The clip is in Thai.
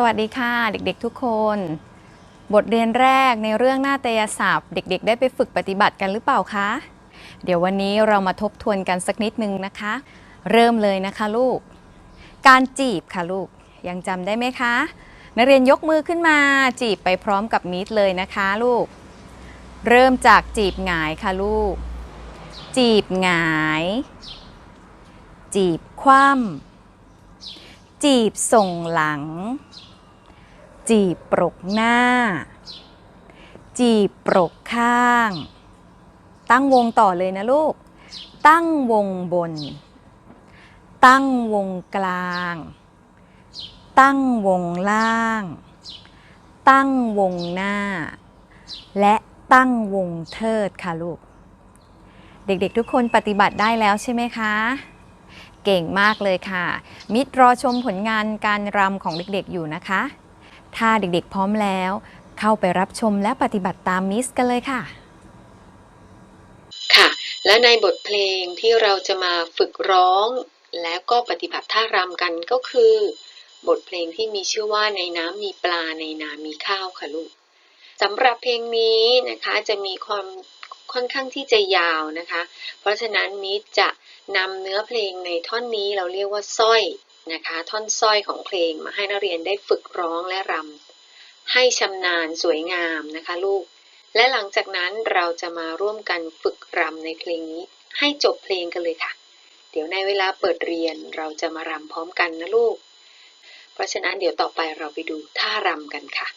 สวัสดีค่ะเด็กๆทุกคน บทเรียนแรกในเรื่องหน้าตยศัพท์ เด็กๆ ได้ไปฝึกปฏิบัติกันหรือเปล่าคะเดี๋ยววันนี้เรามาทบทวนกันสักนิดนึงนะคะ เริ่มเลยนะคะลูก การจีบค่ะลูกยังจำได้ไหมคะนักเรียนยกมือขึ้นมาจีบไปพร้อมกับมิตรเลยนะคะลูก เริ่มจากจีบหงายค่ะลูก จีบหงาย จีบคว่ำจีบส่งหลัง จีบปรกหน้า จีบปรกข้าง ตั้งวงต่อเลยนะลูก ตั้งวงบน ตั้งวงกลาง ตั้งวงล่าง ตั้งวงหน้า และตั้งวงเทิดค่ะลูก เด็กๆทุกคนปฏิบัติได้แล้วใช่ไหมคะเก่งมากเลยค่ะ มิตรรอชมผลงานการรำของเด็กๆอยู่นะคะ ถ้าเด็กๆพร้อมแล้ว เข้าไปรับชมและปฏิบัติตามมิสกันเลยค่ะ ค่ะ และในบทเพลงที่เราจะมาฝึกร้องแล้วก็ปฏิบัติท่ารำกันก็คือ บทเพลงที่มีชื่อว่าในน้ำมีปลาในนามีข้าวค่ะลูกสำหรับเพลงนี้นะคะจะมีความค่อนข้างที่จะยาวนะคะ เพราะฉะนั้นมิตรจะนำเนื้อเพลงในท่อนนี้เราเรียกว่าสร้อย นะคะ ท่อนสร้อยของเพลงมาให้นักเรียนได้ฝึกร้องและรำให้ชำนาญสวยงามนะคะลูก และหลังจากนั้นเราจะมาร่วมกันฝึกรำในเพลงนี้ ให้จบเพลงกันเลยค่ะ เดี๋ยวในเวลาเปิดเรียนเราจะมารำพร้อมกันนะลูก เพราะฉะนั้นเดี๋ยวต่อไปเราไปดูท่ารำกันค่ะ